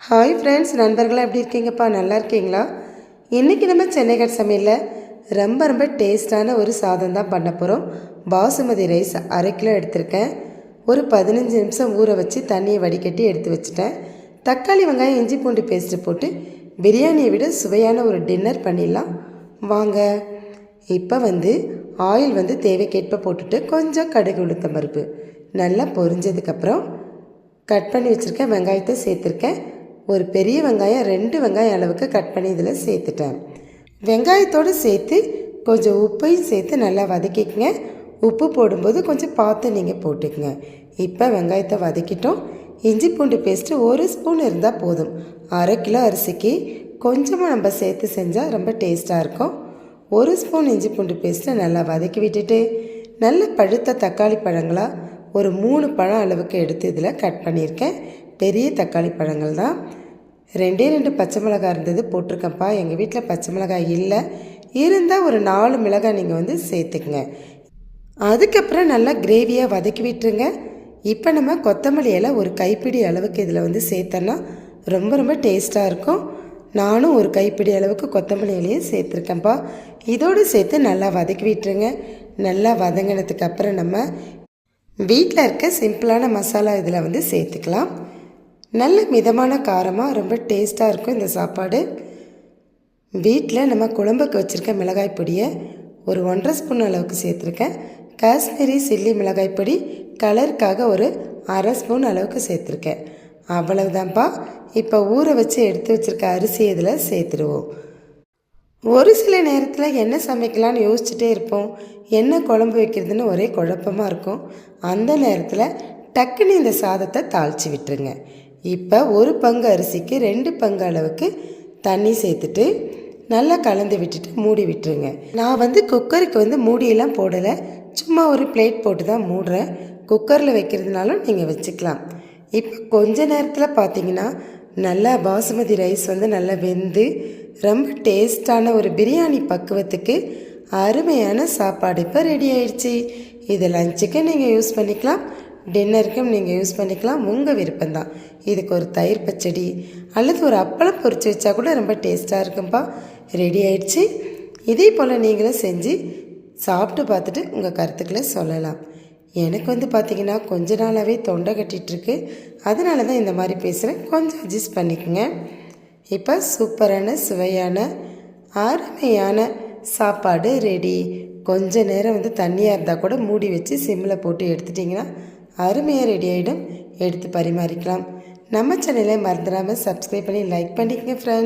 Hi friends நண்பர்களாக எப்படி இருக்கீங்கப்பா? நல்லா இருக்கீங்களா? இன்றைக்கி நம்ம சென்னைகட் சமையலில் ரொம்ப ரொம்ப டேஸ்டான ஒரு சாதம் தான் பண்ண போகிறோம் பாசுமதி ரைஸ் அரை கிலோ எடுத்திருக்கேன். ஒரு பதினஞ்சு நிமிஷம் ஊற வச்சு தண்ணியை வடிகட்டி எடுத்து வச்சுட்டேன். தக்காளி வெங்காயம் இஞ்சி பூண்டு பேஸ்ட்டு போட்டு பிரியாணியை விட சுவையான ஒரு டின்னர் பண்ணிடலாம். வாங்க இப்போ வந்து ஆயில் வந்து தேவைக்கேற்ப போட்டுட்டு கொஞ்சம் கடுகு உளுத்தம் பருப்பு நல்லா பொரிஞ்சதுக்கப்புறம் கட் பண்ணி வச்சுருக்கேன் வெங்காயத்தை சேர்த்துருக்கேன். ஒரு பெரிய வெங்காயம் ரெண்டு வெங்காயம் அளவுக்கு கட் பண்ணி இதில் சேர்த்துட்டேன். வெங்காயத்தோடு சேர்த்து கொஞ்சம் உப்பையும் சேர்த்து நல்லா வதக்கிக்கங்க. உப்பு போடும்போது கொஞ்சம் பார்த்து நீங்கள் போட்டுக்கங்க. இப்போ வெங்காயத்தை வதக்கிட்டோம். இஞ்சி பூண்டு பேஸ்ட்டு ஒரு ஸ்பூன் இருந்தால் போதும். அரை கிலோ அரிசிக்கு கொஞ்சமாக நம்ம சேர்த்து செஞ்சால் ரொம்ப டேஸ்ட்டாக இருக்கும். ஒரு ஸ்பூன் இஞ்சி பூண்டு பேஸ்ட்டை நல்லா வதக்கி விட்டுட்டு நல்ல பழுத்த தக்காளி பழங்களாக ஒரு மூணு பழம் அளவுக்கு எடுத்து இதில் கட் பண்ணியிருக்கேன். பெரிய தக்காளி பழங்கள் தான். ரெண்டே ரெண்டு பச்சை மிளகாய் இருந்தது போட்டிருக்கேன்ப்பா எங்கள் வீட்டில் பச்சை மிளகாய் இல்லை. இருந்தால் ஒரு நாலு மிளகாய் நீங்கள் வந்து சேர்த்துக்குங்க. அதுக்கப்புறம் நல்லா கிரேவியாக வதக்கி விட்டுருங்க. இப்போ நம்ம கொத்தமல்லி இலை ஒரு கைப்பிடி அளவுக்கு இதில் வந்து சேர்த்தோன்னா ரொம்ப ரொம்ப டேஸ்ட்டாக இருக்கும். நானும் ஒரு கைப்பிடி அளவுக்கு கொத்தமல்லி இலையை சேர்த்துருக்கேன்ப்பா. இதோடு சேர்த்து நல்லா வதக்கி விட்டுருங்க. நல்லா வதங்கினதுக்கு அப்புறம் நம்ம வீட்டில் இருக்க சிம்பிளான மசாலா இதில் வந்து சேர்த்துக்கலாம். நல்ல மிதமான காரமாக ரொம்ப டேஸ்ட்டாக இருக்கும் இந்த சாப்பாடு. வீட்டில் நம்ம குழம்புக்கு வச்சுருக்க மிளகாய் பொடியை ஒரு ஒன்றரை ஸ்பூன் அளவுக்கு சேர்த்துருக்கேன். காஷ்மீரி சில்லி மிளகாய் பொடி கலருக்காக ஒரு அரை ஸ்பூன் அளவுக்கு சேர்த்துருக்கேன். அவ்வளவுதான்ப்பா இப்போ ஊற வச்சு எடுத்து வச்சுருக்க அரிசி இதில் சேர்த்துருவோம். ஒரு சில நேரத்தில் என்ன சமைக்கலான்னு யோசிச்சுட்டே இருப்போம். என்ன குழம்பு வைக்கிறதுன்னு ஒரே குழப்பமாக இருக்கும். அந்த நேரத்தில் டக்குன்னு இந்த சாதத்தை தாளித்து விட்டுருங்க. இப்போ ஒரு பங்கு அரிசிக்கு ரெண்டு பங்கு அளவுக்கு தண்ணி சேர்த்துட்டு நல்லா கலந்து விட்டுட்டு மூடி விட்டுருங்க. நான் வந்து குக்கருக்கு வந்து மூடியெல்லாம் போடலை. சும்மா ஒரு பிளேட் போட்டு தான் மூடுறேன். குக்கரில் வைக்கிறதுனாலும் நீங்கள் வச்சுக்கலாம். இப்போ கொஞ்ச நேரத்தில் பார்த்தீங்கன்னா நல்லா பாசுமதி ரைஸ் வந்து நல்லா வெந்து ரொம்ப டேஸ்டான ஒரு பிரியாணி பக்குவத்துக்கு அருமையான சாப்பாடு இப்போ ரெடி ஆயிடுச்சு. இது லஞ்சுக்கு நீங்கள் யூஸ் பண்ணிக்கலாம். டின்னருக்கும் நீங்கள் யூஸ் பண்ணிக்கலாம். உங்கள் விருப்பம்தான். இதுக்கு ஒரு தயிர் பச்சடி அல்லது ஒரு அப்பளம் பொரிச்சு வச்சா கூட ரொம்ப டேஸ்ட்டாக இருக்கும்ப்பா ரெடி ஆயிடுச்சு. இதே போல் நீங்களும் செஞ்சு சாப்பிட்டு பார்த்துட்டு உங்கள் கருத்துக்களை சொல்லலாம். எனக்கு வந்து பார்த்திங்கன்னா கொஞ்ச நாளாகவே தொண்டை கட்டிகிட்ருக்கு அதனால தான் இந்த மாதிரி பேசுகிறேன் கொஞ்சம் அட்ஜஸ்ட் பண்ணிக்கோங்க. இப்போ சூப்பரான சுவையான அருமையான சாப்பாடு ரெடி. கொஞ்ச நேரம் வந்து தண்ணியாக இருந்தால் கூட மூடி வச்சு சிம்மில் போட்டு எடுத்துட்டிங்கன்னா அருமையாக ரெடி ஆகிடும் எடுத்து பரிமாறிக்கலாம். நம்ம சேனலை மறந்துடாமல் சப்ஸ்கிரைப் பண்ணி லைக் பண்ணிக்கங்க ஃப்ரெண்ட்